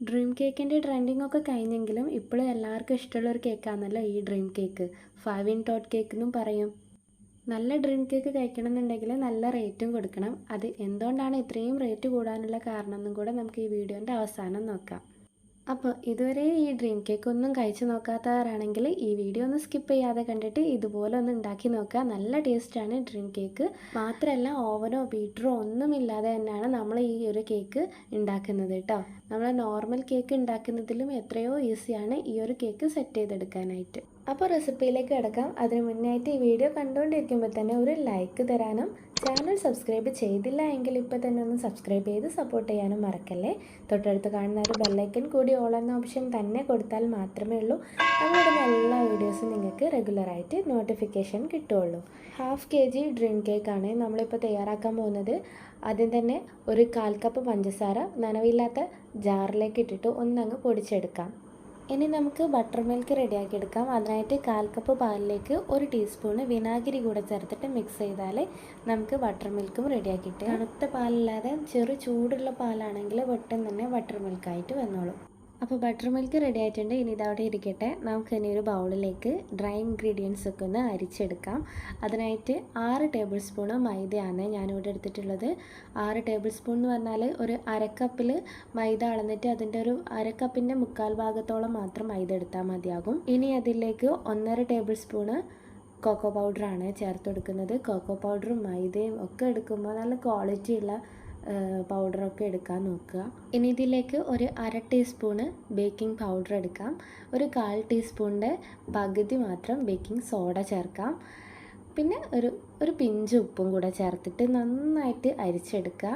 Dream കേക്കിന്റെ trending ഒക്കെ കഴിഞ്ഞെങ്കിലും ഇപ്പോഴും എല്ലാവർക്കും ഇഷ്ടമുള്ള ഒരു കേക്കാണല്ലോ ഈ ഡ്രീം കേക്ക് ഫൈവ് ഇൻ ടോട്ട് കേക്ക് എന്നും പറയും. നല്ല ഡ്രീം കേക്ക് കഴിക്കണമെന്നുണ്ടെങ്കിൽ നല്ല റേറ്റും കൊടുക്കണം. അത് എന്തുകൊണ്ടാണ് ഇത്രയും റേറ്റ് കൂടാനുള്ള കാരണം എന്നും കൂടെ നമുക്ക് ഈ വീഡിയോന്റെ അവസാനം നോക്കാം. അപ്പോൾ ഇതുവരെ ഈ ഡ്രീം കേക്ക് ഒന്നും കഴിച്ചു നോക്കാത്തവരാണെങ്കിൽ ഈ വീഡിയോ ഒന്ന് സ്കിപ്പ് ചെയ്യാതെ കണ്ടിട്ട് ഇതുപോലെ ഒന്ന് ഉണ്ടാക്കി നോക്കുക. നല്ല ടേസ്റ്റാണ് ഡ്രീം കേക്ക് മാത്രമല്ല ഓവനോ ബീറ്ററോ ഒന്നുമില്ലാതെ തന്നെയാണ് നമ്മൾ ഈ ഒരു കേക്ക് ഉണ്ടാക്കുന്നത് കേട്ടോ. നമ്മൾ നോർമൽ കേക്ക് ഉണ്ടാക്കുന്നതിലും എത്രയോ ഈസിയാണ് ഈ ഒരു കേക്ക് സെറ്റ് ചെയ്തെടുക്കാനായിട്ട്. അപ്പോൾ റെസിപ്പിയിലേക്ക് കിടക്കാം. അതിന് മുന്നായിട്ട് ഈ വീഡിയോ കണ്ടുകൊണ്ടിരിക്കുമ്പോൾ തന്നെ ഒരു ലൈക്ക് തരാനും ചാനൽ സബ്സ്ക്രൈബ് ചെയ്തില്ല എങ്കിൽ ഇപ്പോൾ തന്നെ ഒന്ന് സബ്സ്ക്രൈബ് ചെയ്ത് സപ്പോർട്ട് ചെയ്യാനും മറക്കല്ലേ? തൊട്ടടുത്ത് കാണുന്ന ഒരു ബെല്ലൈക്കൻ കൂടി ഓൾ എന്ന ഓപ്ഷൻ തന്നെ കൊടുത്താൽ മാത്രമേ ഉള്ളൂ. നമ്മളിടുന്ന എല്ലാ വീഡിയോസും നിങ്ങൾക്ക് റെഗുലറായിട്ട് നോട്ടിഫിക്കേഷൻ കിട്ടുള്ളൂ ഹാഫ് കെ ജി ഡ്രീം കേക്കാണ് നമ്മളിപ്പോൾ തയ്യാറാക്കാൻ പോകുന്നത്. ആദ്യം തന്നെ ഒരു കാൽ കപ്പ് പഞ്ചസാര നനവില്ലാത്ത ജാറിലേക്ക് ഇട്ടിട്ട് ഒന്നങ്ങ് പൊടിച്ചെടുക്കാം. ഇനി നമുക്ക് ബട്ടർ മിൽക്ക് റെഡിയാക്കി എടുക്കാം അതിനായിട്ട് കാൽ കപ്പ് പാലിലേക്ക് ഒരു ടീസ്പൂണ് വിനാഗിരി കൂടെ ചേർത്തിട്ട് മിക്സ് ചെയ്താൽ നമുക്ക് ബട്ടർ മിൽക്കും റെഡിയാക്കിയിട്ട് തണുത്ത പാലില്ലാതെ ചെറു ചൂടുള്ള പാലാണെങ്കിൽ പെട്ടെന്ന് തന്നെ ബട്ടർ മിൽക്കായിട്ട് വന്നോളും. അപ്പോൾ ബട്ടർ മിൽക്ക് റെഡി ആയിട്ടുണ്ട്. ഇനി ഇതവിടെ ഇരിക്കട്ടെ. നമുക്ക് ഇനി ഒരു ബൗളിലേക്ക് ഡ്രൈ ഇൻഗ്രീഡിയൻസ് ഒക്കെ ഒന്ന് അരിച്ചെടുക്കാം. അതിനായിട്ട് ആറ് ടേബിൾ സ്പൂണ് മൈദയാണ് ഞാനിവിടെ എടുത്തിട്ടുള്ളത്. ആറ് ടേബിൾ സ്പൂൺ എന്ന് പറഞ്ഞാൽ ഒരു അരക്കപ്പിൽ മൈദ അളന്നിട്ട് അതിന്റെ ഒരു അരക്കപ്പിന്റെ മുക്കാൽ ഭാഗത്തോളം മാത്രം മൈദ എടുത്താൽ മതിയാകും. ഇനി അതിലേക്ക് ഒന്നര ടേബിൾ സ്പൂണ് കോക്കോ പൗഡറാണ് ചേർത്ത് കൊടുക്കുന്നത്. കോക്കോ പൗഡറും മൈദയും ഒക്കെ എടുക്കുമ്പോൾ നല്ല ക്വാളിറ്റിയുള്ള പൗഡറൊക്കെ എടുക്കാൻ നോക്കുക. ഇനി ഇതിലേക്ക് ഒരു അര ടീസ്പൂണ് ബേക്കിംഗ് പൗഡർ എടുക്കാം. ഒരു കാൽ ടീസ്പൂണിന്റെ പകുതി മാത്രം ബേക്കിംഗ് സോഡ ചേർക്കാം. പിന്നെ ഒരു ഒരു പിഞ്ച് ഉപ്പും കൂടെ ചേർത്തിട്ട് നന്നായിട്ട് അരിച്ചെടുക്കുക.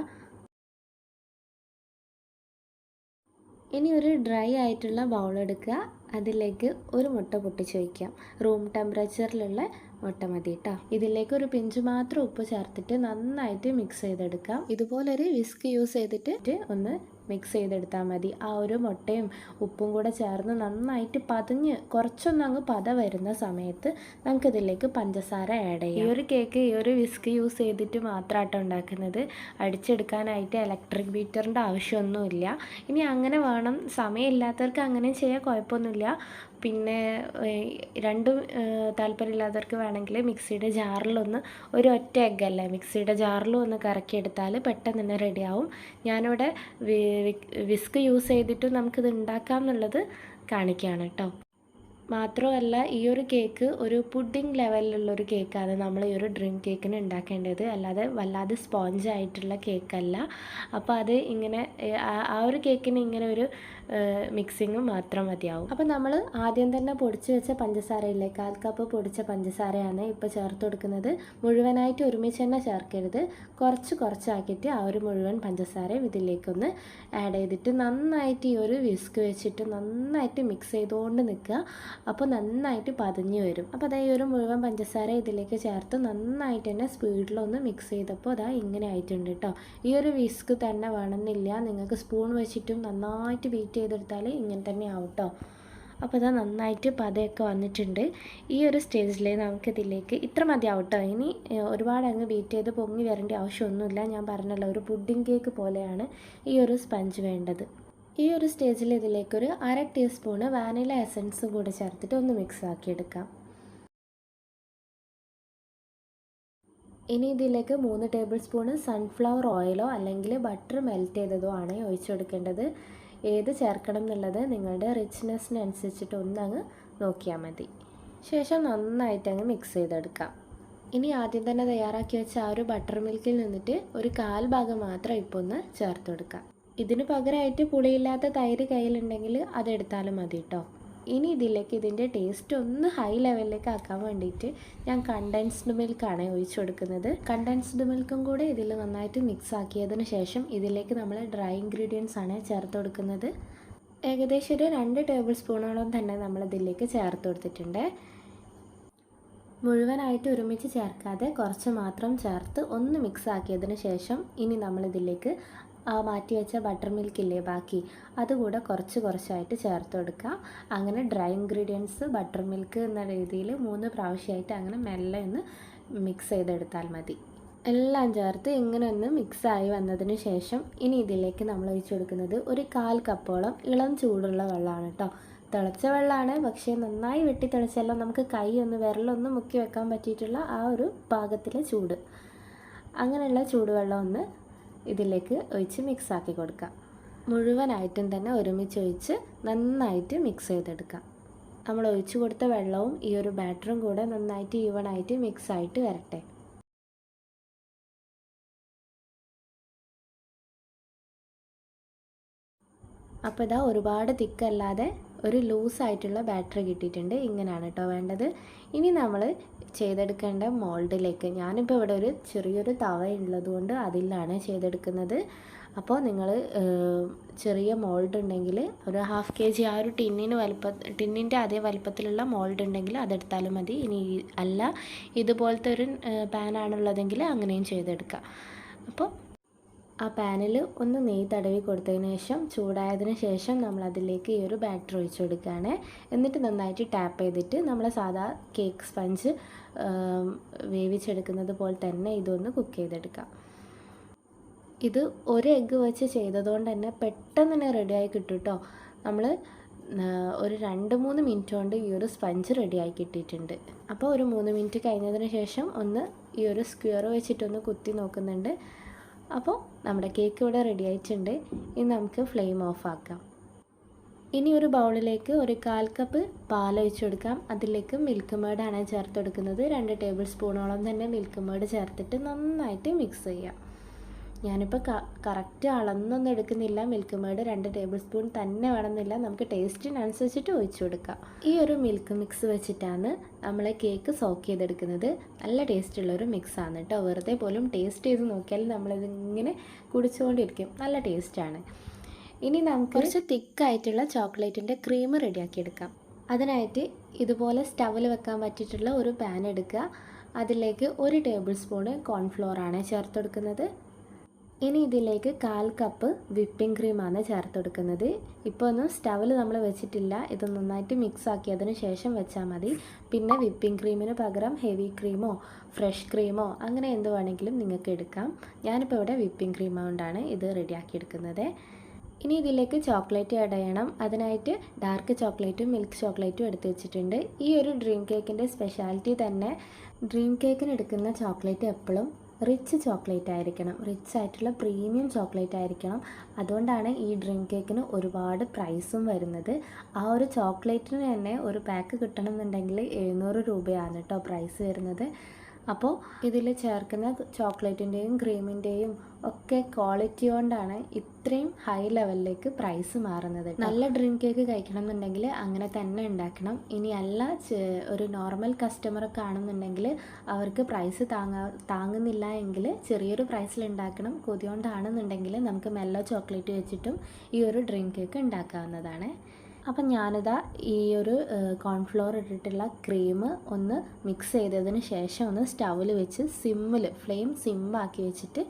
ഇനി ഒരു ഡ്രൈ ആയിട്ടുള്ള ബൗൾ എടുക്കുക. അതിലേക്ക് ഒരു മുട്ട പൊട്ടിച്ച് വയ്ക്കാം. റൂം ടെമ്പറേച്ചറിലുള്ള മുട്ട മതി കേട്ടോ ഇതിലേക്ക് ഒരു പിഞ്ച് മാത്രം ഉപ്പ് ചേർത്തിട്ട് നന്നായിട്ട് മിക്സ് ചെയ്തെടുക്കാം. ഇതുപോലൊരു വിസ്ക് യൂസ് ചെയ്തിട്ട് ഒന്ന് മിക്സ് ചെയ്തെടുത്താൽ മതി. ആ ഒരു മുട്ടയും ഉപ്പും കൂടെ ചേർന്ന് നന്നായിട്ട് പതിഞ്ഞ് കുറച്ചൊന്നും അങ്ങ് പത വരുന്ന സമയത്ത് നമുക്കിതിലേക്ക് പഞ്ചസാര ആഡ് ചെയ്യാം. ഈ ഒരു കേക്ക് ഈ ഒരു വിസ്ക് യൂസ് ചെയ്തിട്ട് മാത്രമായിട്ട് ഉണ്ടാക്കുന്നത്. അടിച്ചെടുക്കാനായിട്ട് ഇലക്ട്രിക് ബീറ്ററിന്റെ ആവശ്യമൊന്നുമില്ല. ഇനി അങ്ങനെ വേണം. സമയമില്ലാത്തവർക്ക് അങ്ങനെ ചെയ്യാൻ കുഴപ്പമൊന്നുമില്ല. പിന്നെ രണ്ടും താല്പര്യമില്ലാത്തവർക്ക് വേണമെങ്കിൽ മിക്സിയുടെ ജാറിലൊന്ന് ഒരു ഒറ്റ എഗ്ഗല്ലേ മിക്സിയുടെ ജാറിലും ഒന്ന് കറക്കിയെടുത്താൽ പെട്ടെന്ന് തന്നെ റെഡിയാവും. ഞാനിവിടെ വിസ്ക് യൂസ് ചെയ്തിട്ട് നമുക്കിത് ഉണ്ടാക്കാം എന്നുള്ളത് കാണിക്കുകയാണ് കേട്ടോ. മാത്രമല്ല ഈ ഒരു കേക്ക് ഒരു പുഡിംഗ് ലെവലിലുള്ളൊരു കേക്കാണ് നമ്മൾ ഈ ഒരു ഡ്രീം കേക്കിന് ഉണ്ടാക്കേണ്ടത്. അല്ലാതെ വല്ലാതെ സ്പോഞ്ച് ആയിട്ടുള്ള കേക്കല്ല. അപ്പോൾ അത് ഇങ്ങനെ ആ ഒരു കേക്കിന് ഇങ്ങനെ ഒരു മിക്സിങ് മാത്രം മതിയാവും. അപ്പോൾ നമ്മൾ ആദ്യം തന്നെ പൊടിച്ച് വെച്ച പഞ്ചസാരയില്ലേ കാൽ കപ്പ് പൊടിച്ച പഞ്ചസാരയാണ് ഇപ്പോൾ ചേർത്ത് കൊടുക്കുന്നത്. മുഴുവനായിട്ട് ഒരുമിച്ച് തന്നെ ചേർക്കരുത്. കുറച്ച് കുറച്ചാക്കിയിട്ട് ആ ഒരു മുഴുവൻ പഞ്ചസാരയും ഇതിലേക്കൊന്ന് ആഡ് ചെയ്തിട്ട് നന്നായിട്ട് ഈ ഒരു വിസ്ക് വെച്ചിട്ട് നന്നായിട്ട് മിക്സ് ചെയ്തുകൊണ്ട് നിൽക്കുക. അപ്പോൾ നന്നായിട്ട് പതിഞ്ഞ് വരും. അപ്പോൾ അതായത് ഈ ഒരു മുഴുവൻ പഞ്ചസാര ഇതിലേക്ക് ചേർത്ത് നന്നായിട്ട് തന്നെ സ്പീഡിലൊന്ന് മിക്സ് ചെയ്തപ്പോൾ അതാ ഇങ്ങനെ ആയിട്ടുണ്ട് കേട്ടോ ഈ ഒരു വിസ്ക് തന്നെ വേണമെന്നില്ല. നിങ്ങൾക്ക് സ്പൂൺ വെച്ചിട്ടും നന്നായിട്ട് ബീറ്റ് ചെയ്തെടുത്താൽ ഇങ്ങനെ തന്നെ ആവും കേട്ടോ അപ്പോൾ ഇതാ നന്നായിട്ട് പതയൊക്കെ വന്നിട്ടുണ്ട്. ഈ ഒരു സ്റ്റേജിൽ നമുക്കിതിലേക്ക് ഇത്ര മതിയാവും കേട്ടോ ഇനി ഒരുപാട് അങ്ങ് ബീറ്റ് ചെയ്ത് പൊങ്ങി വരേണ്ട ആവശ്യമൊന്നുമില്ല. ഞാൻ പറഞ്ഞല്ലോ ഒരു പുഡിംഗ് കേക്ക് പോലെയാണ് ഈ ഒരു സ്പഞ്ച് വേണ്ടത്. ഈ ഒരു സ്റ്റേജിൽ ഇതിലേക്കൊരു അര ടീസ്പൂണ് വാനില എസൻസ് കൂടി ചേർത്തിട്ട് ഒന്ന് മിക്സ് ആക്കിയെടുക്കാം ഇനി ഇതിലേക്ക് മൂന്ന് ടേബിൾ സ്പൂണ് സൺഫ്ലവർ ഓയിലോ അല്ലെങ്കിൽ ബട്ടർ മെൽറ്റ് ചെയ്തതോ ആണ് ഒഴിച്ചു കൊടുക്കേണ്ടത്. ഏത് ചേർക്കണം എന്നുള്ളത് നിങ്ങളുടെ റിച്ച്നെസ്സിനനുസരിച്ചിട്ട് ഒന്നങ്ങ് നോക്കിയാൽ മതി. ശേഷം നന്നായിട്ട് അങ്ങ് മിക്സ് ചെയ്തെടുക്കാം. ഇനി ആദ്യം തന്നെ തയ്യാറാക്കി വെച്ച ആ ഒരു ബട്ടർ മിൽക്കിൽ നിന്നിട്ട് ഒരു കാൽ ഭാഗം മാത്രം ഇപ്പോൾ ഒന്ന് ചേർത്ത് കൊടുക്കാം ഇതിന് പകരമായിട്ട് പുളിയില്ലാത്ത തൈര് കയ്യിലുണ്ടെങ്കിൽ അതെടുത്താലും മതി കേട്ടോ ഇനി ഇതിലേക്ക് ഇതിന്റെ ടേസ്റ്റ് ഒന്ന് ഹൈ ലെവലിലേക്ക് ആക്കാൻ വേണ്ടിയിട്ട് ഞാൻ കണ്ടൻസ്ഡ് മിൽക്കാണ് ഒഴിച്ചു കൊടുക്കുന്നത്. കണ്ടൻസ്ഡ് മിൽക്കും കൂടെ ഇതിൽ നന്നായിട്ട് മിക്സ് ആക്കിയതിന് ശേഷം ഇതിലേക്ക് നമ്മൾ ഡ്രൈ ഇൻഗ്രീഡിയൻസ് ആണ് ചേർത്ത് കൊടുക്കുന്നത്. ഏകദേശം ഒരു രണ്ട് ടേബിൾ സ്പൂണോളം തന്നെ നമ്മൾ ഇതിലേക്ക് ചേർത്ത് കൊടുത്തിട്ടുണ്ട്. മുഴുവനായിട്ട് ഒരുമിച്ച് ചേർക്കാതെ കുറച്ച് മാത്രം ചേർത്ത് ഒന്ന് മിക്സ് ആക്കിയതിന് ശേഷം ഇനി നമ്മളിതിലേക്ക് ആ മാറ്റി വെച്ച ബട്ടർ മിൽക്ക് ഇല്ലേ ബാക്കി? അതുകൂടെ കുറച്ച് കുറച്ചായിട്ട് ചേർത്ത് കൊടുക്കുക. അങ്ങനെ ഡ്രൈ ഇൻഗ്രീഡിയൻസ് ബട്ടർ മിൽക്ക് എന്ന രീതിയിൽ മൂന്ന് പ്രാവശ്യമായിട്ട് അങ്ങനെ മെല്ലെ ഒന്ന് മിക്സ് ചെയ്തെടുത്താൽ മതി. എല്ലാം ചേർത്ത് ഇങ്ങനെ ഒന്ന് മിക്സായി വന്നതിന് ശേഷം ഇനി ഇതിലേക്ക് നമ്മൾ ഒഴിച്ചു കൊടുക്കുന്നത് ഒരു കാൽ കപ്പോളം ഇളം ചൂടുള്ള വെള്ളമാണ് കേട്ടോ. തിളച്ച വെള്ളമാണ് പക്ഷേ നന്നായി വെട്ടി തിളച്ചെല്ലാം നമുക്ക് കൈ ഒന്ന് വിരലൊന്ന് മുക്കി വെക്കാൻ പറ്റിയിട്ടുള്ള ആ ഒരു പാകത്തിലെ ചൂട്. അങ്ങനെയുള്ള ചൂടുവെള്ളം ഒന്ന് ഇതിലേക്ക് ഒഴിച്ച് മിക്സാക്കി കൊടുക്കാം മുഴുവനായിട്ടും തന്നെ ഒരുമിച്ച് ഒഴിച്ച് നന്നായിട്ട് മിക്സ് ചെയ്തെടുക്കാം നമ്മൾ ഒഴിച്ചു കൊടുത്ത വെള്ളവും ഈ ഒരു ബാറ്ററും കൂടെ നന്നായിട്ട് ഈവണായിട്ട് മിക്സ് ആയിട്ട് വരട്ടെ. അപ്പോൾ ഇതാ ഒരുപാട് തിക്കല്ലാതെ ഒരു ലൂസായിട്ടുള്ള ബാറ്ററി കിട്ടിയിട്ടുണ്ട്. ഇങ്ങനെയാണ് കേട്ടോ വേണ്ടത്. ഇനി നമ്മൾ ചെയ്തെടുക്കേണ്ട മോൾഡിലേക്ക്. ഞാനിപ്പോൾ ഇവിടെ ഒരു ചെറിയൊരു തവ ഉള്ളതുകൊണ്ട് അതിലാണ് ചെയ്തെടുക്കുന്നത്. അപ്പോൾ നിങ്ങൾ ചെറിയ മോൾഡ് ഉണ്ടെങ്കിൽ ഒരു ഹാഫ് കെ ജി ആ ഒരു ടിന്നിന് വലിപ്പ ടിന്നിന്റെ അതേ വലുപ്പത്തിലുള്ള മോൾഡ് ഉണ്ടെങ്കിൽ അതെടുത്താലും മതി. ഇനി അല്ല ഇതുപോലത്തെ ഒരു പാനാണുള്ളതെങ്കിൽ അങ്ങനെയും ചെയ്തെടുക്കാം. അപ്പോൾ ആ പാനിൽ ഒന്ന് നെയ്യ് തടവി കൊടുത്തതിന് ശേഷം ചൂടായതിന് ശേഷം നമ്മൾ അതിലേക്ക് ഈ ഒരു ബാറ്റർ ഒഴിച്ചു കൊടുക്കുകയാണ്. എന്നിട്ട് നന്നായിട്ട് ടാപ്പ് ചെയ്തിട്ട് നമ്മൾ സാധാ കേക്ക് സ്പഞ്ച് വേവിച്ചെടുക്കുന്നത് പോലെ തന്നെ ഇതൊന്ന് കുക്ക് ചെയ്തെടുക്കാം. ഇത് ഒരു എഗ്ഗ് വെച്ച് ചെയ്തതുകൊണ്ട് തന്നെ പെട്ടെന്ന് തന്നെ റെഡിയായി കിട്ടും കേട്ടോ നമ്മൾ ഒരു രണ്ട് മൂന്ന് മിനിറ്റ് കൊണ്ട് ഈ ഒരു സ്പഞ്ച് റെഡിയായി കിട്ടിയിട്ടുണ്ട്. അപ്പോൾ ഒരു മൂന്ന് മിനിറ്റ് കഴിഞ്ഞതിന് ശേഷം ഒന്ന് ഈ ഒരു സ്ക്വയർ വെച്ചിട്ടൊന്ന് കുത്തി നോക്കുന്നുണ്ട്. അപ്പോൾ നമ്മുടെ കേക്ക് ഇവിടെ റെഡി ആയിട്ടുണ്ട്. ഇനി നമുക്ക് ഫ്ലെയിം ഓഫ് ആക്കാം. ഇനി ഒരു ബൗളിലേക്ക് ഒരു കാൽ കപ്പ് പാൽ ഒഴിച്ച് കൊടുക്കാം. അതിലേക്ക് മിൽക്ക് മേഡാണ് ചേർത്ത് കൊടുക്കുന്നത്. രണ്ട് ടേബിൾ സ്പൂണോളം തന്നെ മിൽക്ക് മേഡ് ചേർത്തിട്ട് നന്നായിട്ട് മിക്സ് ചെയ്യാം. ഞാനിപ്പോൾ കറക്റ്റ് അളന്നൊന്നും എടുക്കുന്നില്ല. മിൽക്ക് മേഡ് രണ്ട് ടേബിൾ സ്പൂൺ തന്നെ വേണമെന്നില്ല. നമുക്ക് ടേസ്റ്റിനനുസരിച്ചിട്ട് ഒഴിച്ചു കൊടുക്കാം. ഈ ഒരു മിൽക്ക് മിക്സ് വെച്ചിട്ടാണ് നമ്മൾ കേക്ക് സോക്ക് ചെയ്തെടുക്കുന്നത്. നല്ല ടേസ്റ്റുള്ളൊരു മിക്സാണ് കേട്ടോ വെറുതെ പോലും ടേസ്റ്റ് ചെയ്ത് നോക്കിയാൽ നമ്മളിതിങ്ങനെ കുടിച്ചുകൊണ്ടിരിക്കും. നല്ല ടേസ്റ്റാണ് ഇനി നമുക്ക് കുറച്ച് തിക്കായിട്ടുള്ള ചോക്ലേറ്റിന്റെ ക്രീം റെഡിയാക്കിയെടുക്കാം. അതിനായിട്ട് ഇതുപോലെ സ്റ്റവിൽ വെക്കാൻ പറ്റിയിട്ടുള്ള ഒരു പാൻ എടുക്കുക. അതിലേക്ക് ഒരു ടേബിൾ സ്പൂണ് കോൺഫ്ലോറാണ് ചേർത്ത് കൊടുക്കുന്നത്. ഇനി ഇതിലേക്ക് കാൽ കപ്പ് വിപ്പിംഗ് ക്രീമാണ് ചേർത്ത് കൊടുക്കുന്നത്. ഇപ്പോൾ ഒന്നും സ്റ്റവിൽ നമ്മൾ വെച്ചിട്ടില്ല. ഇത് നന്നായിട്ട് മിക്സ് ആക്കിയതിന് ശേഷം വെച്ചാൽ മതി. പിന്നെ വിപ്പിംഗ് ക്രീമിന് പകരം ഹെവി ക്രീമോ ഫ്രഷ് ക്രീമോ അങ്ങനെ എന്ത് വേണമെങ്കിലും നിങ്ങൾക്ക് എടുക്കാം. ഞാനിപ്പോൾ ഇവിടെ വിപ്പിംഗ് ക്രീം കൊണ്ടാണ് ഇത് റെഡിയാക്കി എടുക്കുന്നത്. ഇനി ഇതിലേക്ക് ചോക്ലേറ്റ് ആഡ് ചെയ്യണം. അതിനായിട്ട് ഡാർക്ക് ചോക്ലേറ്റും മിൽക്ക് ചോക്ലേറ്റും എടുത്ത് വെച്ചിട്ടുണ്ട്. ഈ ഒരു ഡ്രീം കേക്കിന്റെ സ്പെഷ്യാലിറ്റി തന്നെ ഡ്രീം കേക്കിന് എടുക്കുന്ന ചോക്ലേറ്റ് എപ്പോഴും റിച്ച് ചോക്ലേറ്റ് ആയിരിക്കണം. റിച്ച് ആയിട്ടുള്ള പ്രീമിയം ചോക്ലേറ്റ് ആയിരിക്കണം. അതുകൊണ്ടാണ് ഈ ഡ്രിങ്ക് കേക്കിന് ഒരുപാട് പ്രൈസും വരുന്നത്. ആ ഒരു ചോക്ലേറ്റിന് തന്നെ ഒരു പാക്ക് കിട്ടണമെന്നുണ്ടെങ്കിൽ എഴുന്നൂറ് രൂപയാണ് കേട്ടോ പ്രൈസ് വരുന്നത്. അപ്പോൾ ഇതിൽ ചേർക്കുന്ന ചോക്ലേറ്റിന്റെയും ക്രീമിന്റെയും ഒക്കെ ക്വാളിറ്റി കൊണ്ടാണ് ഇത്രയും ഹൈ ലെവലിലേക്ക് പ്രൈസ് മാറുന്നത് നല്ല ഡ്രിങ്ക് കേക്ക് കഴിക്കണം എന്നുണ്ടെങ്കിൽ അങ്ങനെ തന്നെ ഉണ്ടാക്കണം. ഇനി അല്ല ഒരു നോർമൽ കസ്റ്റമറൊക്കെ ആണെന്നുണ്ടെങ്കിൽ അവർക്ക് പ്രൈസ് താങ്ങാ താങ്ങുന്നില്ല എങ്കിൽ ചെറിയൊരു പ്രൈസിൽ ഉണ്ടാക്കണം. കൊതിയോണ്ടാണെന്നുണ്ടെങ്കിൽ നമുക്ക് മെല്ലോ ചോക്ലേറ്റ് വെച്ചിട്ടും ഈ ഒരു ഡ്രിങ്ക് കേക്ക് ഉണ്ടാക്കാവുന്നതാണ്. അപ്പം ഞാനിതാ ഈ ഒരു കോൺഫ്ലോർ ഇട്ടിട്ടുള്ള ക്രീം ഒന്ന് മിക്സ് ചെയ്തതിന് ശേഷം ഒന്ന് സ്റ്റൗവിൽ വെച്ച് സിമ്മിൽ ഫ്ലെയിം സിമ്മാക്കി വെച്ചിട്ട്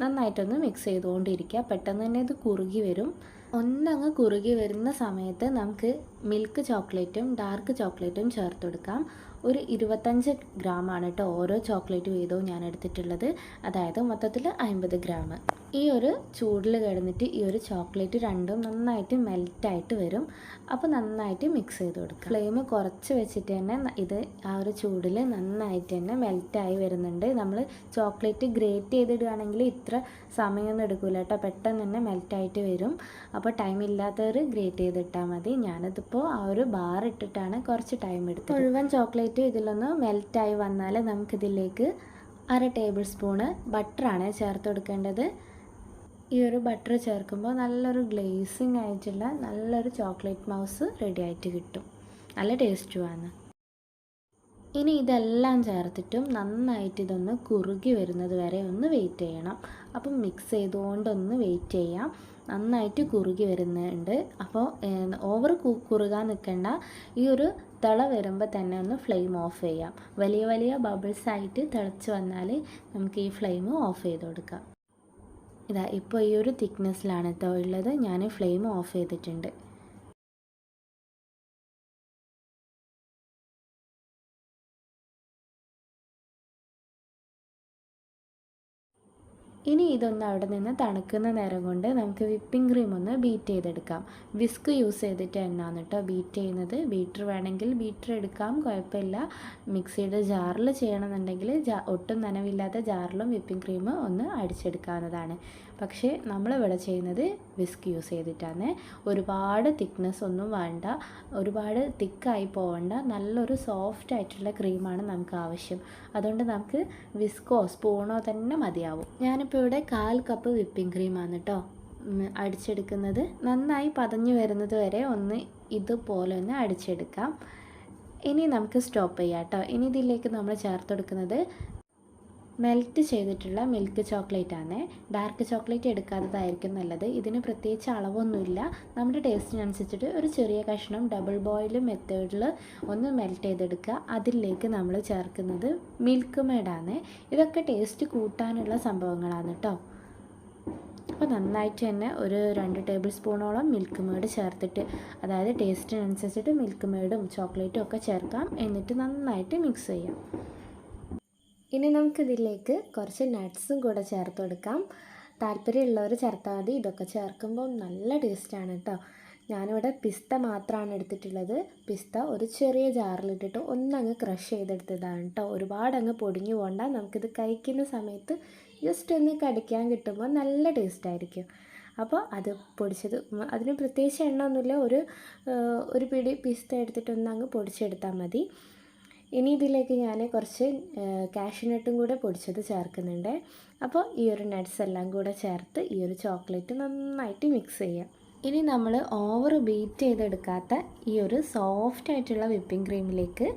നന്നായിട്ടൊന്ന് മിക്സ് ചെയ്തുകൊണ്ടിരിക്കുക പെട്ടെന്ന് തന്നെ ഇത് കുറുകി വരും. ഒന്നങ്ങ് കുറുകി വരുന്ന സമയത്ത് നമുക്ക് മിൽക്ക് ചോക്ലേറ്റും ഡാർക്ക് ചോക്ലേറ്റും ചേർത്ത് കൊടുക്കാം ഒരു ഇരുപത്തഞ്ച് ഗ്രാമാണ് കേട്ടോ ഓരോ ചോക്ലേറ്റ് വീതവും ഞാൻ എടുത്തിട്ടുള്ളത്. അതായത് മൊത്തത്തിൽ അമ്പത് ഗ്രാം. ഈ ഒരു ചൂടിൽ കിടന്നിട്ട് ഈ ഒരു ചോക്ലേറ്റ് രണ്ടും നന്നായിട്ട് മെൽറ്റായിട്ട് വരും. അപ്പോൾ നന്നായിട്ട് മിക്സ് ചെയ്ത് കൊടുക്കുക ഫ്ലെയിം കുറച്ച് വെച്ചിട്ട് തന്നെ ഇത് ആ ഒരു ചൂടിൽ നന്നായിട്ട് തന്നെ മെൽറ്റായി വരുന്നുണ്ട്. നമ്മൾ ചോക്ലേറ്റ് ഗ്രേറ്റ് ചെയ്തിടുകയാണെങ്കിൽ ഇത്ര സമയമൊന്നും എടുക്കില്ല കേട്ടോ. പെട്ടെന്ന് തന്നെ മെൽറ്റായിട്ട് വരും. അപ്പോൾ ടൈം ഇല്ലാത്തവർ ഗ്രേറ്റ് ചെയ്തിട്ടാൽ മതി. ഞാനതിപ്പോൾ ആ ഒരു ബാർ ഇട്ടിട്ടാണ് കുറച്ച് ടൈം എടുത്തത്. മുഴുവൻ ചോക്ലേറ്റ് ഇതിലൊന്ന് മെൽറ്റായി വന്നാൽ നമുക്കിതിലേക്ക് അര ടേബിൾ സ്പൂണ് ബട്ടറാണ് ചേർത്ത് കൊടുക്കേണ്ടത്. ഈ ഒരു ബട്ടർ ചേർക്കുമ്പോൾ നല്ലൊരു ഗ്ലേസിങ് ആയിട്ടുള്ള നല്ലൊരു ചോക്ലേറ്റ് മൗസ് റെഡി ആയിട്ട് കിട്ടും. നല്ല ടേസ്റ്റുമാണ് ഇനി ഇതെല്ലാം ചേർത്തിട്ടും നന്നായിട്ട് ഇതൊന്ന് കുറുകി വരുന്നത് വരെ ഒന്ന് വെയിറ്റ് ചെയ്യണം. അപ്പം മിക്സ് ചെയ്തുകൊണ്ടൊന്ന് വെയിറ്റ് ചെയ്യാം. നന്നായിട്ട് കുറുകി വരുന്നുണ്ട്. അപ്പോൾ ഓവർ കുറുകാൻ നിൽക്കേണ്ട. ഈ ഒരു തിള വരുമ്പോൾ തന്നെ ഒന്ന് ഫ്ലെയിം ഓഫ് ചെയ്യാം. വലിയ വലിയ ബബിൾസ് ആയിട്ട് തിളച്ച് വന്നാൽ നമുക്ക് ഈ ഫ്ലെയിം ഓഫ് ചെയ്ത് കൊടുക്കാം. ഇതാ ഇപ്പോൾ ഈ ഒരു തിക്നെസ്സിലാണ് കേട്ടോ ഉള്ളത്. ഞാൻ ഫ്ലെയിം ഓഫ് ചെയ്തിട്ടുണ്ട്. ഇനി ഇതൊന്ന് അവിടെ നിന്ന് തണുക്കുന്ന നേരം കൊണ്ട് നമുക്ക് വിപ്പിംഗ് ക്രീം ഒന്ന് ബീറ്റ് ചെയ്തെടുക്കാം. വിസ്ക് യൂസ് ചെയ്തിട്ട് എണ്ണാന്ന് കേട്ടോ ബീറ്റ് ചെയ്യുന്നത്. ബീറ്റർ വേണമെങ്കിൽ ബീറ്റർ എടുക്കാം കുഴപ്പമില്ല. മിക്സിയുടെ ജാറിൽ ചെയ്യണമെന്നുണ്ടെങ്കിൽ ഒട്ടും നനവില്ലാത്ത ജാറിലും വിപ്പിംഗ് ക്രീം ഒന്ന് അടിച്ചെടുക്കാവുന്നതാണ്. പക്ഷേ നമ്മളിവിടെ ചെയ്യുന്നത് വിസ്ക് യൂസ് ചെയ്തിട്ടാണ്. ഒരുപാട് തിക്നെസ് ഒന്നും വേണ്ട. ഒരുപാട് തിക്കായി പോവണ്ട. നല്ലൊരു സോഫ്റ്റ് ആയിട്ടുള്ള ക്രീമാണ് നമുക്ക് ആവശ്യം. അതുകൊണ്ട് നമുക്ക് വിസ്കോ സ്പൂണോ തന്നെ മതിയാവും. ഞാനിപ്പോൾ ഇവിടെ കാൽ കപ്പ് വിപ്പിംഗ് ക്രീമാണ് കേട്ടോ അടിച്ചെടുക്കുന്നത്. നന്നായി പതഞ്ഞു വരുന്നത് വരെ ഒന്ന് ഇതുപോലെ ഒന്ന് അടിച്ചെടുക്കാം. ഇനി നമുക്ക് സ്റ്റോപ്പ് ചെയ്യാം കേട്ടോ ഇനി ഇതിലേക്ക് നമ്മൾ ചേർത്ത് കൊടുക്കുന്നത് മെൽറ്റ് ചെയ്തിട്ടുള്ള മിൽക്ക് ചോക്ലേറ്റ് ആണ് ഡാർക്ക് ചോക്ലേറ്റ് എടുക്കാത്തതായിരിക്കും നല്ലത്. ഇതിന് പ്രത്യേകിച്ച് അളവൊന്നുമില്ല. നമ്മുടെ ടേസ്റ്റിനനുസരിച്ചിട്ട് ഒരു ചെറിയ കഷ്ണം ഡബിൾ ബോയിൽ മെത്തേഡിൽ ഒന്ന് മെൽറ്റ് ചെയ്തെടുക്കുക. അതിലേക്ക് നമ്മൾ ചേർക്കുന്നത് മിൽക്ക് മേഡാണ് ഇതൊക്കെ ടേസ്റ്റ് കൂട്ടാനുള്ള സംഭവങ്ങളാണ് കേട്ടോ അപ്പോൾ നന്നായിട്ട് തന്നെ ഒരു രണ്ട് ടേബിൾ സ്പൂണോളം മിൽക്ക് മേഡ് ചേർത്തിട്ട് അതായത് ടേസ്റ്റിനനുസരിച്ചിട്ട് മിൽക്ക് മേഡും ചോക്ലേറ്റും ഒക്കെ ചേർക്കാം. എന്നിട്ട് നന്നായിട്ട് മിക്സ് ചെയ്യാം. ഇനി നമുക്കിതിലേക്ക് കുറച്ച് നട്ട്സും കൂടെ ചേർത്ത് കൊടുക്കാം. താല്പര്യമുള്ളവർ ചേർത്താൽ മതി. ഇതൊക്കെ ചേർക്കുമ്പോൾ നല്ല ടേസ്റ്റാണ് കേട്ടോ ഞാനിവിടെ പിസ്ത മാത്രമാണ് എടുത്തിട്ടുള്ളത്. പിസ്ത ഒരു ചെറിയ ജാറിലിട്ടിട്ട് ഒന്നങ്ങ് ക്രഷ് ചെയ്തെടുത്തതാണ് കേട്ടോ ഒരുപാട് അങ്ങ് പൊടിഞ്ഞു പോകണ്ട നമുക്കിത് കഴിക്കുന്ന സമയത്ത് ജസ്റ്റ് ഒന്ന് കടിക്കാൻ കിട്ടുമ്പോൾ നല്ല ടേസ്റ്റ് ആയിരിക്കും. അപ്പോൾ അത് പൊടിച്ചത് അതിന് പ്രത്യേകിച്ച് എണ്ണ ഒന്നുമില്ല. ഒരു ഒരു പിടി പിസ്ത എടുത്തിട്ട് ഒന്ന് അങ്ങ് പൊടിച്ചെടുത്താൽ മതി. ഇനി ഇതിലേക്ക് ഞാൻ കുറച്ച് കാഷ്യൂനട്ടും കൂടെ പൊടിച്ചത് ചേർക്കുന്നുണ്ട്. അപ്പോൾ ഈ ഒരു നട്ട്സ് എല്ലാം കൂടെ ചേർത്ത് ഈ ഒരു ചോക്ലേറ്റ് നന്നായിട്ട് മിക്സ് ചെയ്യാം. ഇനി നമ്മൾ ഓവർ ബീറ്റ് ചെയ്തെടുക്കാത്ത ഈ ഒരു സോഫ്റ്റ് ആയിട്ടുള്ള വിപ്പിംഗ് ക്രീമിലേക്ക്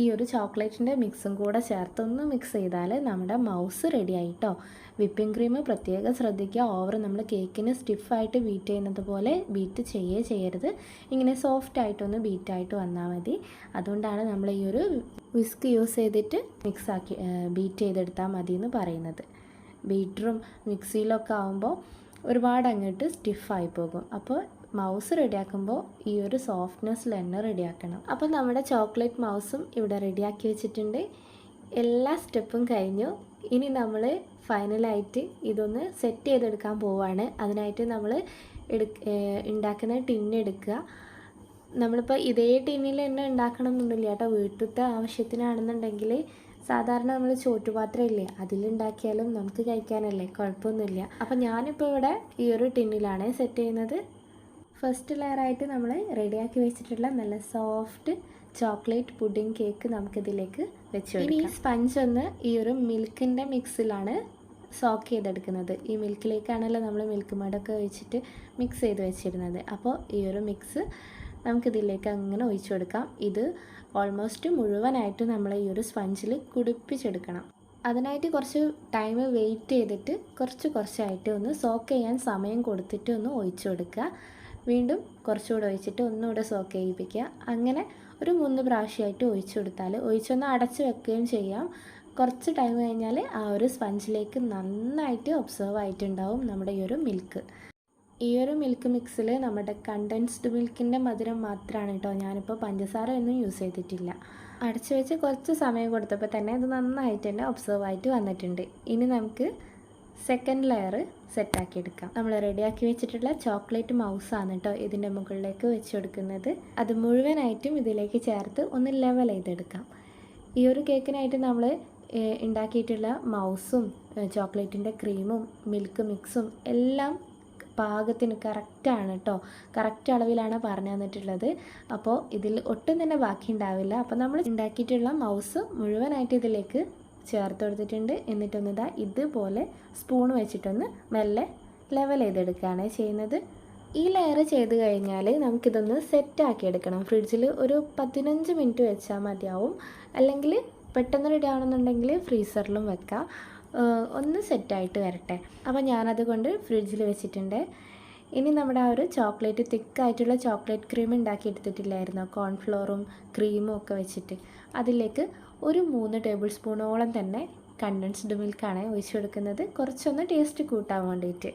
ഈ ഒരു ചോക്ലേറ്റിന്റെ മിക്സും കൂടെ ചേർത്തൊന്ന് മിക്സ് ചെയ്താൽ നമ്മുടെ മൗസ് റെഡി ആയിട്ടോ വിപ്പിംഗ് ക്രീം പ്രത്യേകം ശ്രദ്ധിക്കുക. ഓവർ നമ്മൾ കേക്കിന് സ്റ്റിഫായിട്ട് ബീറ്റ് ചെയ്യുന്നത് പോലെ ബീറ്റ് ചെയ്യേ ചെയ്യരുത്. ഇങ്ങനെ സോഫ്റ്റ് ആയിട്ടൊന്ന് ബീറ്റായിട്ട് വന്നാൽ മതി. അതുകൊണ്ടാണ് നമ്മൾ ഈ ഒരു വിസ്ക് യൂസ് ചെയ്തിട്ട് മിക്സ് ആക്കി ബീറ്റ് ചെയ്തെടുത്താൽ മതി എന്ന് പറയുന്നത്. ബീറ്ററും മിക്സിയിലൊക്കെ ആകുമ്പോൾ ഒരുപാട് അങ്ങോട്ട് സ്റ്റിഫായി പോകും. അപ്പോൾ മൗസ് റെഡിയാക്കുമ്പോൾ ഈ ഒരു സോഫ്റ്റ്നെസ്സിൽ തന്നെ റെഡിയാക്കണം. അപ്പോൾ നമ്മുടെ ചോക്ലേറ്റ് മൗസും ഇവിടെ റെഡിയാക്കി വെച്ചിട്ടുണ്ട്. എല്ലാ സ്റ്റെപ്പും കഴിഞ്ഞു. ഇനി നമ്മൾ ഫൈനലായിട്ട് ഇതൊന്ന് സെറ്റ് ചെയ്തെടുക്കാൻ പോവുകയാണ് അതിനായിട്ട് നമ്മൾ എടുക്ക ഉണ്ടാക്കുന്ന ടിന്നെടുക്കുക നമ്മളിപ്പോൾ ഇതേ ടിന്നിൽ തന്നെ ഉണ്ടാക്കണം എന്നൊന്നുമില്ല കേട്ടോ വീട്ടിലത്തെ ആവശ്യത്തിനാണെന്നുണ്ടെങ്കിൽ സാധാരണ നമ്മൾ ചോട്ടുപാത്രം ഇല്ലേ അതിലുണ്ടാക്കിയാലും നമുക്ക് കഴിക്കാനല്ലേ കുഴപ്പമൊന്നുമില്ല. അപ്പോൾ ഞാനിപ്പോൾ ഇവിടെ ഈ ഒരു ടിന്നിലാണ് സെറ്റ് ചെയ്യുന്നത്. ഫസ്റ്റ് ലെയറായിട്ട് നമ്മൾ റെഡിയാക്കി വെച്ചിട്ടുള്ള നല്ല സോഫ്റ്റ് ചോക്ലേറ്റ് പുഡിംഗ് കേക്ക് നമുക്കിതിലേക്ക് വെച്ച് ഇനി ഈ സ്പഞ്ച് ഒന്ന് ഈ ഒരു മിൽക്കിന്റെ മിക്സിലാണ് സോക്ക് ചെയ്തെടുക്കുന്നത്. ഈ മിൽക്കിലേക്കാണല്ലോ നമ്മൾ മിൽക്ക് മേഡൊക്കെ ഒഴിച്ചിട്ട് മിക്സ് ചെയ്ത് വെച്ചിരുന്നത്. അപ്പോൾ ഈ ഒരു മിക്സ് നമുക്കിതിലേക്ക് അങ്ങനെ ഒഴിച്ചു കൊടുക്കാം. ഇത് ഓൾമോസ്റ്റ് മുഴുവനായിട്ട് നമ്മൾ ഈ ഒരു സ്പഞ്ചിൽ കുടിപ്പിച്ചെടുക്കണം. അതിനായിട്ട് കുറച്ച് ടൈം വെയിറ്റ് ചെയ്തിട്ട് കുറച്ച് കുറച്ചായിട്ട് ഒന്ന് സോക്ക് ചെയ്യാൻ സമയം കൊടുത്തിട്ട് ഒന്ന് ഒഴിച്ചു കൊടുക്കുക. വീണ്ടും കുറച്ചുകൂടെ ഒഴിച്ചിട്ട് ഒന്നുകൂടെ സോക്ക് ചെയ്യിപ്പിക്കുക. അങ്ങനെ ഒരു മൂന്ന് പ്രാവശ്യമായിട്ട് ഒഴിച്ചു കൊടുത്താൽ ഒഴിച്ചൊന്ന് അടച്ച് വെക്കുകയും ചെയ്യാം. കുറച്ച് ടൈം കഴിഞ്ഞാൽ ആ ഒരു സ്പഞ്ചിലേക്ക് നന്നായിട്ട് ഒബ്സേർവ് ആയിട്ടുണ്ടാവും നമ്മുടെ ഈ ഒരു മിൽക്ക് ഈ ഒരു മിൽക്ക് മിക്സിൽ നമ്മുടെ കണ്ടൻസ്ഡ് മിൽക്കിന്റെ മധുരം മാത്രമാണ് കേട്ടോ ഞാനിപ്പോൾ പഞ്ചസാര ഒന്നും യൂസ് ചെയ്തിട്ടില്ല. അടച്ചു വെച്ച് കുറച്ച് സമയം കൊടുത്തപ്പോൾ തന്നെ അത് നന്നായിട്ട് തന്നെ ഒബ്സേർവ് ആയിട്ട് വന്നിട്ടുണ്ട്. ഇനി നമുക്ക് സെക്കൻഡ് ലെയർ സെറ്റാക്കി എടുക്കാം. നമ്മൾ റെഡിയാക്കി വെച്ചിട്ടുള്ള ചോക്ലേറ്റ് മൗസാണ് കേട്ടോ ഇതിന്റെ മുകളിലേക്ക് വെച്ച് കൊടുക്കുന്നത്. അത് മുഴുവനായിട്ടും ഇതിലേക്ക് ചേർത്ത് ഒന്ന് ലെവൽ ചെയ്തെടുക്കാം. ഈ ഒരു കേക്കിനായിട്ട് നമ്മൾ ഉണ്ടാക്കിയിട്ടുള്ള മൗസും ചോക്ലേറ്റിന്റെ ക്രീമും മിൽക്ക് മിക്സും എല്ലാം പാകത്തിന് കറക്റ്റാണ് കേട്ടോ കറക്റ്റ് അളവിലാണ് പറഞ്ഞു തന്നിട്ടുള്ളത്. അപ്പോൾ ഇതിൽ ഒട്ടും തന്നെ ബാക്കി ഉണ്ടാവില്ല. അപ്പോൾ നമ്മൾ ഉണ്ടാക്കിയിട്ടുള്ള മൗസ് മുഴുവനായിട്ട് ഇതിലേക്ക് ചേർത്ത് കൊടുത്തിട്ടുണ്ട്. എന്നിട്ടൊന്ന് ഇതാ ഇതുപോലെ സ്പൂൺ വെച്ചിട്ടൊന്ന് മെല്ലെ ലെവൽ ചെയ്തെടുക്കുകയാണ് ചെയ്യുന്നത്. ഈ ലെയർ ചെയ്ത് കഴിഞ്ഞാൽ നമുക്കിതൊന്ന് സെറ്റാക്കി എടുക്കണം. ഫ്രിഡ്ജിൽ ഒരു പതിനഞ്ച് മിനിറ്റ് വെച്ചാൽ മതിയാവും. അല്ലെങ്കിൽ പെട്ടെന്ന് റെഡി ആവണമെന്നുണ്ടെങ്കിൽ ഫ്രീസറിലും വെക്കാം. ഒന്ന് സെറ്റായിട്ട് വരട്ടെ. അപ്പോൾ ഞാനത് കൊണ്ട് ഫ്രിഡ്ജിൽ വെച്ചിട്ടുണ്ട്. ഇനി നമ്മുടെ ആ ഒരു ചോക്ലേറ്റ് തിക്കായിട്ടുള്ള ചോക്ലേറ്റ് ക്രീം ഉണ്ടാക്കി എടുത്തിട്ടില്ലായിരുന്നു കോൺഫ്ലോറും ക്രീമും ഒക്കെ വെച്ചിട്ട്. അതിലേക്ക് ഒരു മൂന്ന് ടേബിൾ സ്പൂണോളം തന്നെ കണ്ടൻസ്ഡ് മിൽക്കാണ് ഒഴിച്ചു കൊടുക്കുന്നത് കുറച്ചൊന്ന് ടേസ്റ്റ് കൂട്ടാൻ വേണ്ടിയിട്ട്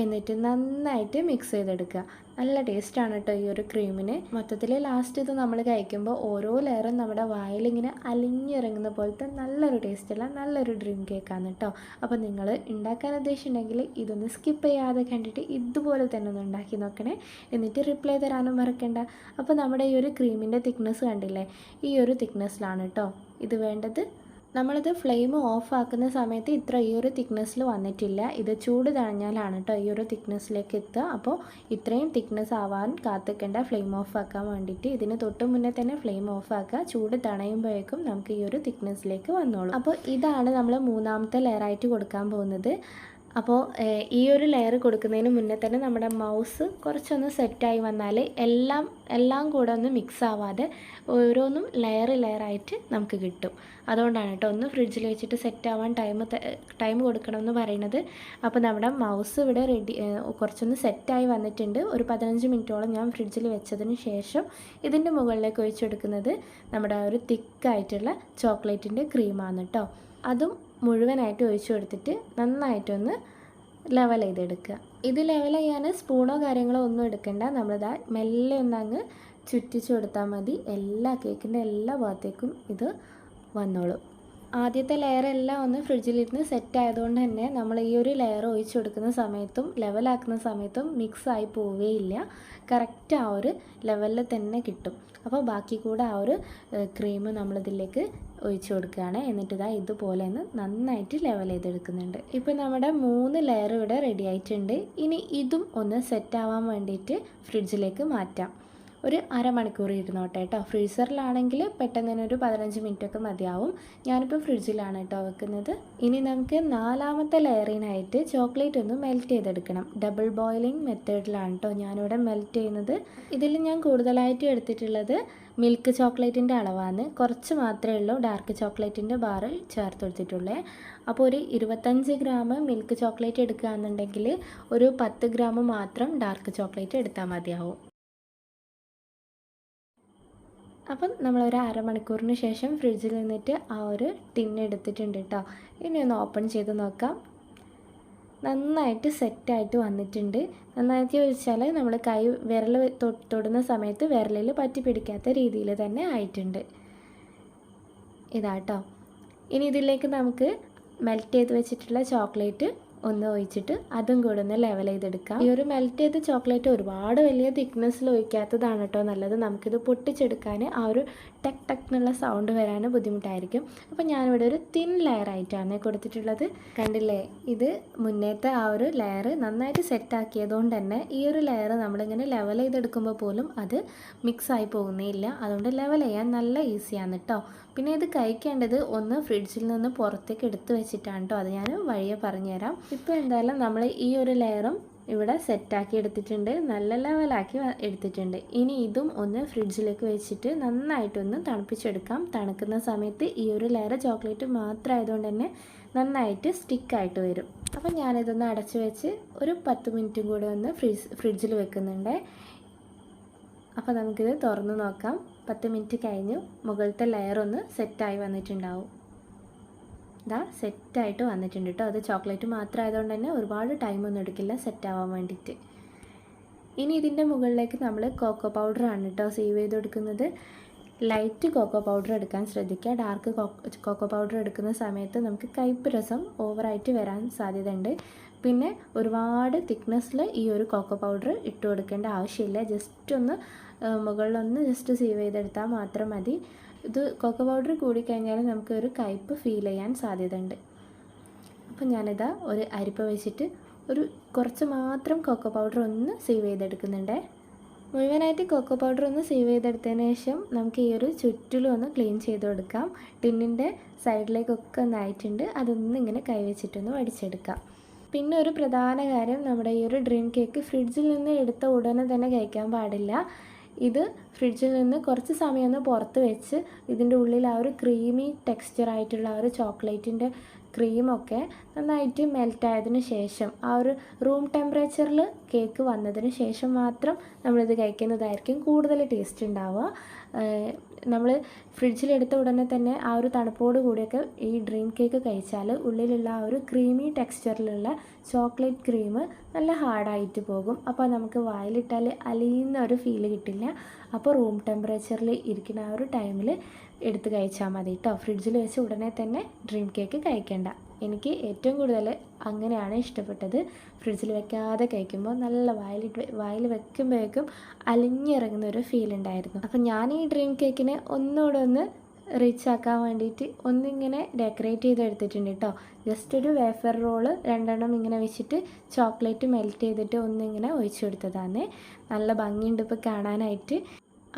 എന്നിട്ട് നന്നായിട്ട് മിക്സ് ചെയ്തെടുക്കുക. നല്ല ടേസ്റ്റാണ് കേട്ടോ ഈ ഒരു ക്രീമിന് മൊത്തത്തിൽ ലാസ്റ്റ് ഇത് നമ്മൾ കഴിക്കുമ്പോൾ ഓരോ ലെയറും നമ്മുടെ വായിലിങ്ങനെ അലിഞ്ഞിറങ്ങുന്ന പോലത്തെ നല്ലൊരു ടേസ്റ്റുള്ള നല്ലൊരു ഡ്രിങ്ക് കേക്കാണ് കേട്ടോ അപ്പോൾ നിങ്ങൾ ഉണ്ടാക്കാൻ ഉദ്ദേശിച്ചിട്ടുണ്ടെങ്കിൽ ഇതൊന്ന് സ്കിപ്പ് ചെയ്യാതെ കണ്ടിട്ട് ഇതുപോലെ തന്നെ ഒന്ന് ഉണ്ടാക്കി നോക്കണേ. എന്നിട്ട് റിപ്ലൈ തരാനും മറക്കണ്ട. അപ്പോൾ നമ്മുടെ ഈ ഒരു ക്രീമിന്റെ തിക്നെസ് കണ്ടില്ലേ? ഈ ഒരു തിക്നെസ്സിലാണ് കേട്ടോ ഇത് വേണ്ടത്. നമ്മളിത് ഫ്ലെയിം ഓഫ് ആക്കുന്ന സമയത്ത് ഇത്ര ഈ ഒരു തിക്നെസ്സിൽ വന്നിട്ടില്ല. ഇത് ചൂട് തഴഞ്ഞാലാണ് കേട്ടോ ഈ ഒരു തിക്നെസ്സിലേക്ക് എത്തുക. അപ്പോൾ ഇത്രയും തിക്നെസ് ആവാൻ കാത്തിക്കേണ്ട ഫ്ലെയിം ഓഫ് ആക്കാൻ വേണ്ടിയിട്ട് ഇതിന് തൊട്ട് മുന്നേ തന്നെ ഫ്ലെയിം ഓഫ് ആക്കുക. ചൂട് തണയുമ്പോഴേക്കും നമുക്ക് ഈ ഒരു തിക്നെസ്സിലേക്ക് വന്നോളൂ. അപ്പോൾ ഇതാണ് നമ്മൾ മൂന്നാമത്തെ ലെയറായിട്ട് കൊടുക്കാൻ പോകുന്നത്. അപ്പോൾ ഈ ഒരു ലെയർ കൊടുക്കുന്നതിന് മുന്നേ തന്നെ നമ്മുടെ മൗസ് കുറച്ചൊന്ന് സെറ്റായി വന്നാൽ എല്ലാം എല്ലാം കൂടെ ഒന്ന് മിക്സ് ആവാതെ ഓരോന്നും ലെയർ ലെയറായിട്ട് നമുക്ക് കിട്ടും. അതുകൊണ്ടാണ് കേട്ടോ ഒന്ന് ഫ്രിഡ്ജിൽ വെച്ചിട്ട് സെറ്റ് ആവാൻ ടൈം ടൈം കൊടുക്കണം എന്ന് പറയുന്നത്. അപ്പോൾ നമ്മുടെ മൗസ് ഇവിടെ റെഡി കുറച്ചൊന്ന് സെറ്റായി വന്നിട്ടുണ്ട്. ഒരു പതിനഞ്ച് മിനിറ്റോളം ഞാൻ ഫ്രിഡ്ജിൽ വെച്ചതിന് ശേഷം ഇതിന്റെ മുകളിലേക്ക് ഒഴിച്ചെടുക്കുന്നത് നമ്മുടെ ഒരു തിക്കായിട്ടുള്ള ചോക്ലേറ്റിന്റെ ക്രീമാണ് കേട്ടോ. അതും മുഴുവനായിട്ട് ഒഴിച്ചു കൊടുത്തിട്ട് നന്നായിട്ടൊന്ന് ലെവൽ ചെയ്തെടുക്കുക. ഇത് ലെവൽ ചെയ്യാൻ സ്പൂണോ കാര്യങ്ങളോ ഒന്നും എടുക്കണ്ട. നമ്മളിതാ മെല്ലെ ഒന്ന് അങ്ങ് ചുറ്റിച്ചു കൊടുത്താൽ മതി. എല്ലാ കേക്കിന്റെ എല്ലാ ഭാഗത്തേക്കും ഇത് വന്നോളും. ആദ്യത്തെ ലെയർ എല്ലാം ഒന്ന് ഫ്രിഡ്ജിലിരുന്ന് സെറ്റ് ആയതുകൊണ്ട് തന്നെ നമ്മൾ ഈ ഒരു ലെയർ ഒഴിച്ചു കൊടുക്കുന്ന സമയത്തും ലെവലാക്കുന്ന സമയത്തും മിക്സ് ആയി പോവുകയില്ല കറക്റ്റ് ആ ഒരു ലെവലിൽ തന്നെ കിട്ടും. അപ്പോൾ ബാക്കി കൂടെ ആ ഒരു ക്രീം നമ്മളിതിലേക്ക് ഒഴിച്ചു കൊടുക്കുകയാണ് എന്നിട്ട് ഇതാ ഇതുപോലെ ഒന്ന് നന്നായിട്ട് ലെവൽ ചെയ്തെടുക്കുന്നുണ്ട്. ഇപ്പോൾ നമ്മുടെ മൂന്ന് ലെയർ ഇവിടെ റെഡി ആയിട്ടുണ്ട്. ഇനി ഇതും ഒന്ന് സെറ്റ് ആവാൻ വേണ്ടിയിട്ട് ഫ്രിഡ്ജിലേക്ക് മാറ്റാം. ഒരു അരമണിക്കൂർ ഇരുന്നോട്ടെ കേട്ടോ. ഫ്രീസറിലാണെങ്കിൽ പെട്ടെന്ന് തന്നെ ഒരു പതിനഞ്ച് മിനിറ്റൊക്കെ മതിയാവും. ഞാനിപ്പോൾ ഫ്രിഡ്ജിലാണ് കേട്ടോ വെക്കുന്നത്. ഇനി നമുക്ക് നാലാമത്തെ ലെയറിനായിട്ട് ചോക്ലേറ്റ് ഒന്ന് മെൽറ്റ് ചെയ്തെടുക്കണം. ഡബിൾ ബോയിലിംഗ് മെത്തേഡിലാണ് കേട്ടോ ഞാനിവിടെ മെൽറ്റ് ചെയ്യുന്നത്. ഇതിൽ ഞാൻ കൂടുതലായിട്ടും എടുത്തിട്ടുള്ളത് മിൽക്ക് ചോക്ലേറ്റിന്റെ അളവാണ്. കുറച്ച് മാത്രമേ ഉള്ളൂ ഡാർക്ക് ചോക്ലേറ്റിന്റെ ബാറ് ചേർത്ത് കൊടുത്തിട്ടുള്ളേ. അപ്പോൾ ഒരു ഇരുപത്തഞ്ച് ഗ്രാം മിൽക്ക് ചോക്ലേറ്റ് എടുക്കുകയാണെന്നുണ്ടെങ്കിൽ ഒരു പത്ത് ഗ്രാം മാത്രം ഡാർക്ക് ചോക്ലേറ്റ് എടുത്താൽ മതിയാവും. അപ്പം നമ്മളൊരു അരമണിക്കൂറിന് ശേഷം ഫ്രിഡ്ജിൽ നിന്നിട്ട് ആ ഒരു ടിൻ എടുത്തിട്ടുണ്ട് കേട്ടോ ഇനി ഒന്ന് ഓപ്പൺ ചെയ്ത് നോക്കാം. നന്നായിട്ട് സെറ്റായിട്ട് വന്നിട്ടുണ്ട്. നന്നായിട്ട് ചോദിച്ചാൽ നമ്മൾ കൈ വിരൽ തൊടുന്ന സമയത്ത് വിരലിൽ പറ്റി പിടിക്കാത്ത രീതിയിൽ തന്നെ ആയിട്ടുണ്ട്. ഇതാട്ടോ ഇനി ഇതിലേക്ക് നമുക്ക് മെൽറ്റ് ചെയ്ത് വെച്ചിട്ടുള്ള ചോക്ലേറ്റ് ഒന്ന് ഒഴിച്ചിട്ട് അതും കൂടെ ഒന്ന് ലെവൽ ചെയ്തെടുക്കാം. ഈ ഒരു മെൽറ്റ് ചെയ്ത ചോക്ലേറ്റ് ഒരുപാട് വലിയ തിക്നെസ്സിൽ ഒഴിക്കാത്തതാണ് കേട്ടോ നല്ലത്. നമുക്കിത് പൊട്ടിച്ചെടുക്കാൻ ആ ഒരു ടെക് ടെക് എന്നുള്ള സൗണ്ട് വരാൻ ബുദ്ധിമുട്ടായിരിക്കും. അപ്പോൾ ഞാനിവിടെ ഒരു തിൻ ലെയർ ആയിട്ടാണ് കൊടുത്തിട്ടുള്ളത്. കണ്ടില്ലേ? ഇത് മുന്നേത്തെ ആ ഒരു ലെയർ നന്നായിട്ട് സെറ്റാക്കിയതുകൊണ്ട് തന്നെ ഈ ഒരു ലെയർ നമ്മളിങ്ങനെ ലെവൽ ചെയ്തെടുക്കുമ്പോൾ പോലും അത് മിക്സ് ആയി പോകുന്നേ ഇല്ല. അതുകൊണ്ട് ലെവൽ ചെയ്യാൻ നല്ല ഈസിയാണ് കേട്ടോ പിന്നെ ഇത് കഴിക്കേണ്ടത് ഒന്ന് ഫ്രിഡ്ജിൽ നിന്ന് പുറത്തേക്ക് എടുത്ത് വെച്ചിട്ടാണ് കേട്ടോ അത് ഞാൻ വഴിയെ പറഞ്ഞുതരാം. ഇപ്പോൾ എന്തായാലും നമ്മൾ ഈ ഒരു ലെയറും ഇവിടെ സെറ്റാക്കി എടുത്തിട്ടുണ്ട്. നല്ല ലെവലാക്കി എടുത്തിട്ടുണ്ട്. ഇനി ഇതും ഒന്ന് ഫ്രിഡ്ജിലേക്ക് വെച്ചിട്ട് നന്നായിട്ടൊന്ന് തണുപ്പിച്ചെടുക്കാം. തണുക്കുന്ന സമയത്ത് ഈ ഒരു ലെയർ ചോക്ലേറ്റ് മാത്രമായതുകൊണ്ട് തന്നെ നന്നായിട്ട് സ്റ്റിക്കായിട്ട് വരും. അപ്പം ഞാനിതൊന്ന് അടച്ചു വെച്ച് ഒരു പത്ത് മിനിറ്റും കൂടെ ഒന്ന് ഫ്രിഡ്ജ് ഫ്രിഡ്ജിൽ വെക്കുന്നുണ്ട്. അപ്പോൾ നമുക്കിത് തുറന്ന് നോക്കാം. പത്ത് മിനിറ്റ് കഴിഞ്ഞു. മുകളിലത്തെ ലെയർ ഒന്ന് സെറ്റായി വന്നിട്ടുണ്ടാവും. ഇതാ സെറ്റായിട്ട് വന്നിട്ടുണ്ട് കേട്ടോ അത് ചോക്ലേറ്റ് മാത്രം ആയതുകൊണ്ട് തന്നെ ഒരുപാട് ടൈമൊന്നും എടുക്കില്ല. സെറ്റ് ആവാൻ വേണ്ടിയിട്ട്. ഇനി ഇതിന്റെ മുകളിലേക്ക് നമ്മൾ കോക്കോ പൗഡറാണ് കേട്ടോ സേവ് ചെയ്ത് കൊടുക്കുന്നത് ലൈറ്റ് കോക്കോ പൗഡർ എടുക്കാൻ ശ്രദ്ധിക്കുക. ഡാർക്ക് കോക്കോ പൗഡർ എടുക്കുന്ന സമയത്ത് നമുക്ക് കയ്പ്പ് രസം ഓവറായിട്ട് വരാൻ സാധ്യതയുണ്ട്. പിന്നെ ഒരുപാട് തിക്നെസ്സിൽ ഈ ഒരു കോക്കോ പൗഡർ ഇട്ട് കൊടുക്കേണ്ട ആവശ്യമില്ല. ജസ്റ്റ് ഒന്ന് മുകളിലൊന്ന് ജസ്റ്റ് സേവ് ചെയ്തെടുത്താൽ മാത്രം മതി. ഇത് കൊക്ക പൗഡർ കൂടി കഴിഞ്ഞാൽ നമുക്ക് ഒരു കയ്പ്പ് ഫീൽ ചെയ്യാൻ സാധ്യതയുണ്ട്. അപ്പം ഞാനിതാ ഒരു അരിപ്പ വെച്ചിട്ട് ഒരു കുറച്ച് മാത്രം കൊക്കോ പൗഡർ ഒന്ന് സേവ് ചെയ്തെടുക്കുന്നുണ്ട്. മുഴുവനായിട്ട് കൊക്കോ പൗഡർ ഒന്ന് സേവ് ചെയ്തെടുത്തതിന് ശേഷം നമുക്ക് ഈ ഒരു ചുറ്റിലും ഒന്ന് ക്ലീൻ ചെയ്ത് കൊടുക്കാം. ടിന്നിന്റെ സൈഡിലേക്കൊക്കെ ഒന്നായിട്ടുണ്ട് അതൊന്നും ഇങ്ങനെ കൈവച്ചിട്ടൊന്ന് വടിച്ചെടുക്കാം. പിന്നെ ഒരു പ്രധാന കാര്യം നമ്മുടെ ഈ ഒരു ഡ്രീം കേക്ക് ഫ്രിഡ്ജിൽ നിന്ന് എടുത്ത ഉടനെ തന്നെ കഴിക്കാൻ പാടില്ല. ഇത് ഫ്രിഡ്ജിൽ നിന്ന് കുറച്ച് സമയം ഒന്ന് പുറത്ത് വെച്ച് ഇതിന്റെ ഉള്ളിൽ ആ ഒരു ക്രീമി ടെക്സ്ചർ ആയിട്ടുള്ള ആ ഒരു ചോക്ലേറ്റിന്റെ ക്രീമൊക്കെ നന്നായിട്ട് മെൽറ്റ് ആയതിനു ശേഷം ആ ഒരു റൂം ടെമ്പറേച്ചറിൽ കേക്ക് വന്നതിന് ശേഷം മാത്രം നമ്മളിത് കഴിക്കുന്നതായിരിക്കും കൂടുതൽ ടേസ്റ്റ് ഉണ്ടാവുക. നമ്മൾ ഫ്രിഡ്ജിലെടുത്ത ഉടനെ തന്നെ ആ ഒരു തണുപ്പോട് കൂടിയൊക്കെ ഈ ഡ്രീം കേക്ക് കഴിച്ചാൽ ഉള്ളിലുള്ള ആ ഒരു ക്രീമി ടെക്സ്ചറിലുള്ള ചോക്ലേറ്റ് ക്രീം നല്ല ഹാർഡായിട്ട് പോകും. അപ്പോൾ നമുക്ക് വായിലിട്ടാൽ അലിയുന്ന ഒരു ഫീൽ കിട്ടില്ല. അപ്പോൾ റൂം ടെമ്പറേച്ചറിൽ ഇരിക്കുന്ന ആ ഒരു ടൈമിൽ എടുത്ത് കഴിച്ചാൽ മതി കേട്ടോ ഫ്രിഡ്ജിൽ വെച്ച് ഉടനെ തന്നെ ഡ്രീം കേക്ക് കഴിക്കേണ്ട. എനിക്ക് ഏറ്റവും കൂടുതൽ അങ്ങനെയാണ് ഇഷ്ടപ്പെട്ടത്. ഫ്രിഡ്ജിൽ വെക്കാതെ കഴിക്കുമ്പോൾ നല്ല വായിലിട്ട് വായിൽ വെക്കുമ്പോഴേക്കും അലിഞ്ഞിറങ്ങുന്ന ഒരു ഫീൽ ഉണ്ടായിരുന്നു. അപ്പം ഞാൻ ഈ ഡ്രീം കേക്കിനെ ഒന്നുകൂടെ ഒന്ന് റിച്ച് ആക്കാൻ വേണ്ടിയിട്ട് ഒന്നിങ്ങനെ ഡെക്കറേറ്റ് ചെയ്ത് എടുത്തിട്ടുണ്ട് കേട്ടോ ജസ്റ്റ് ഒരു വേഫർ റോൾ രണ്ടെണ്ണം ഇങ്ങനെ വെച്ചിട്ട് ചോക്ലേറ്റ് മെൽറ്റ് ചെയ്തിട്ട് ഒന്നിങ്ങനെ ഒഴിച്ചു കൊടുത്തതാണ്. നല്ല ഭംഗിയുണ്ട് ഇപ്പോൾ കാണാനായിട്ട്.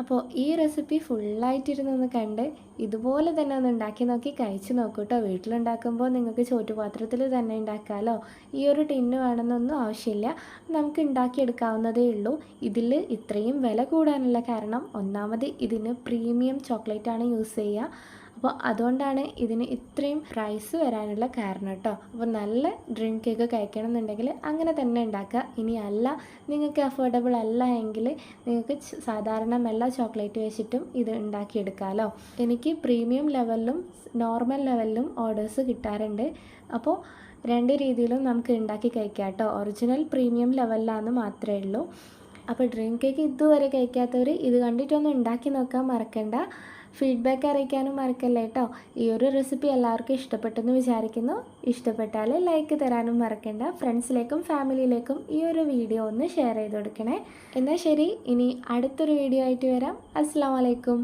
അപ്പോൾ ഈ റെസിപ്പി ഫുള്ളായിട്ടിരുന്നൊന്ന് കണ്ട് ഇതുപോലെ തന്നെ ഒന്ന് ഉണ്ടാക്കി നോക്കി കഴിച്ച് നോക്കൂ കേട്ടോ വീട്ടിലുണ്ടാക്കുമ്പോൾ നിങ്ങൾക്ക് ചോറ്റുപാത്രത്തിൽ തന്നെ ഉണ്ടാക്കാമല്ലോ ഈ ഒരു ടിന്ന് വേണമെന്നൊന്നും ആവശ്യമില്ല. നമുക്ക് ഉണ്ടാക്കിയെടുക്കാവുന്നതേ ഉള്ളൂ. ഇതിൽ ഇത്രയും വില കൂടാനുള്ള കാരണം ഒന്നാമത് ഇതിന് പ്രീമിയം ചോക്ലേറ്റാണ് യൂസ് ചെയ്യുക. അപ്പോൾ അതുകൊണ്ടാണ് ഇതിന് ഇത്രയും പ്രൈസ് വരാനുള്ള കാരണം കേട്ടോ. അപ്പോൾ നല്ല ഡ്രീം കേക്ക് കഴിക്കണം എന്നുണ്ടെങ്കിൽ അങ്ങനെ തന്നെ ഉണ്ടാക്കുക. ഇനി അല്ല നിങ്ങൾക്ക് അഫോർഡബിൾ അല്ല എങ്കിൽ നിങ്ങൾക്ക് സാധാരണ മെല്ല ചോക്ലേറ്റ് വെച്ചിട്ടും ഇത് ഉണ്ടാക്കിയെടുക്കാമല്ലോ എനിക്ക് പ്രീമിയം ലെവലിലും നോർമൽ ലെവലിലും ഓർഡേഴ്സ് കിട്ടാറുണ്ട്. അപ്പോൾ രണ്ട് രീതിയിലും നമുക്ക് ഉണ്ടാക്കി കഴിക്കാം കേട്ടോ. ഒറിജിനൽ പ്രീമിയം ലെവലിലാണെന്ന് മാത്രമേ ഉള്ളൂ. അപ്പോൾ ഡ്രീം കേക്ക് ഇതുവരെ കഴിക്കാത്തവർ ഇത് കണ്ടിട്ടൊന്ന് ഉണ്ടാക്കി നോക്കാൻ മറക്കണ്ട. ഫീഡ്ബാക്ക് അറിയിക്കാനും മറക്കല്ലേ കേട്ടോ ഈ ഒരു റെസിപ്പി എല്ലാവർക്കും ഇഷ്ടപ്പെട്ടെന്ന് വിചാരിക്കുന്നു. ഇഷ്ടപ്പെട്ടാൽ ലൈക്ക് തരാനും മറക്കണ്ട. ഫ്രണ്ട്സിലേക്കും ഫാമിലിയിലേക്കും ഈ ഒരു വീഡിയോ ഒന്ന് ഷെയർ ചെയ്ത് കൊടുക്കണേ. എന്നാൽ ശരി ഇനി അടുത്തൊരു വീഡിയോ ആയിട്ട് വരാം. അസ്സാം വലൈക്കും